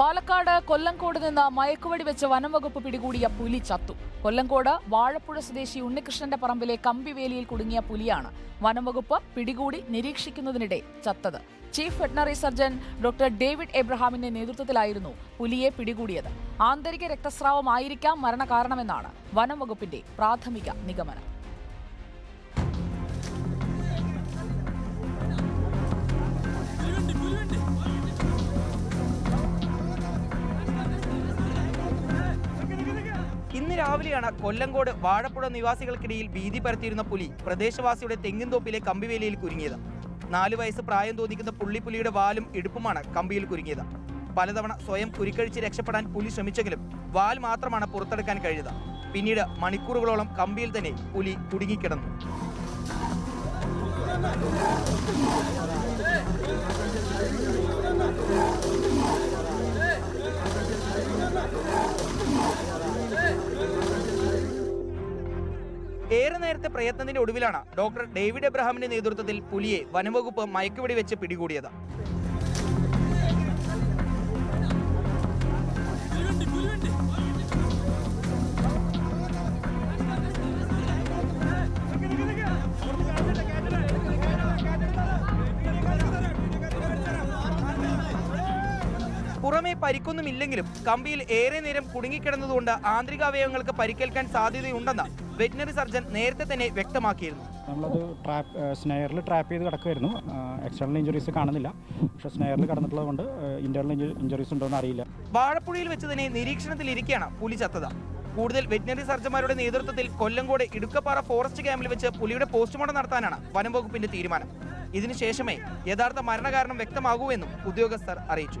പാലക്കാട് കൊല്ലങ്കോട് നിന്ന് മയക്കുവെടി വെച്ച് വനംവകുപ്പ് പിടികൂടിയ പുലി ചത്തു. കൊല്ലങ്കോട് വാഴപ്പുഴ സ്വദേശി ഉണ്ണികൃഷ്ണന്റെ പറമ്പിലെ കമ്പിവേലിയിൽ കുടുങ്ങിയ പുലിയാണ് വനംവകുപ്പ് പിടികൂടി നിരീക്ഷിക്കുന്നതിനിടെ ചത്തത്. Chief veterinary surgeon doctor David എബ്രഹാമിന്റെ നേതൃത്വത്തിലായിരുന്നു പുലിയെ പിടികൂടിയത്. ആന്തരിക രക്തസ്രാവമായിരിക്കാം മരണകാരണമെന്നാണ് വനംവകുപ്പിന്റെ പ്രാഥമിക നിഗമനം. രാവിലെയാണ് കൊല്ലങ്കോട് വാഴപ്പുഴ നിവാസികൾക്കിടയിൽ ഭീതി പരത്തിയിരുന്ന പുലി പ്രദേശവാസിയുടെ തെങ്ങിൻതോപ്പിലെ കമ്പിവേലിയിൽ കുരുങ്ങിയത്. നാലു വയസ്സ് പ്രായം തോന്നിക്കുന്ന പുള്ളിപ്പുലിയുടെ വാലും ഇടുപ്പുമാണ് കമ്പിയിൽ കുരുങ്ങിയത്. പലതവണ സ്വയം കുരുക്കഴിച്ച് രക്ഷപ്പെടാൻ പുലി ശ്രമിച്ചെങ്കിലും വാൽ മാത്രമാണ് പുറത്തെടുക്കാൻ കഴിഞ്ഞത്. പിന്നീട് മണിക്കൂറുകളോളം കമ്പിയിൽ തന്നെ പുലി കുടുങ്ങിക്കിടന്നു. ഏറെ നേരത്തെ പ്രയത്നത്തിന്റെ ഒടുവിലാണ് ഡോക്ടർ ഡേവിഡ് എബ്രഹാമിന്റെ നേതൃത്വത്തിൽ പുലിയെ വനംവകുപ്പ് മയക്കുവെടി വെച്ച് പിടികൂടിയത്. പുറമെ പരിക്കൊന്നുമില്ലെങ്കിലും കമ്പിയിൽ ഏറെ നേരം കുടുങ്ങിക്കിടന്നതുകൊണ്ട് ആന്തരിക അവയവങ്ങൾക്ക് പരിക്കേൽക്കാൻ സാധ്യതയുണ്ടെന്ന് വെറ്റിനറി സർജൻ നേരത്തെ തന്നെ വ്യക്തമാക്കിയിരുന്നു. നമ്മളത് ട്രാപ്പ് സ്നെയറിൽ ട്രാപ്പ് ചെയ്ത് കിടക്കുമായിരുന്നു എക്സ്റ്റേണൽ ഇഞ്ചുറീസ് കാണുന്നില്ല. പക്ഷെ സ്നെയറിൽ കിടന്നിട്ടുള്ളത് കൊണ്ട് ഇന്റേർണൽ ഇഞ്ചുറീസ് ഉണ്ടോ എന്ന് അറിയില്ല. വാഴപ്പുഴയിൽ വെച്ച് തന്നെ നിരീക്ഷണത്തിലിരിക്കുകയാണ് പുലി ചത്തത്. കൂടുതൽ വെറ്റിനറി സർജന്മാരുടെ നേതൃത്വത്തിൽ കൊല്ലങ്കോട് ഇടുക്കപ്പാറ ഫോറസ്റ്റ് ക്യാമ്പിൽ വെച്ച് പുലിയുടെ പോസ്റ്റ്മോർട്ടം നടത്താനാണ് വനം വകുപ്പിന്റെ തീരുമാനം. ഇതിനുശേഷമേ യഥാർത്ഥ മരണകാരണം വ്യക്തമാകൂ എന്നും ഉദ്യോഗസ്ഥർ അറിയിച്ചു.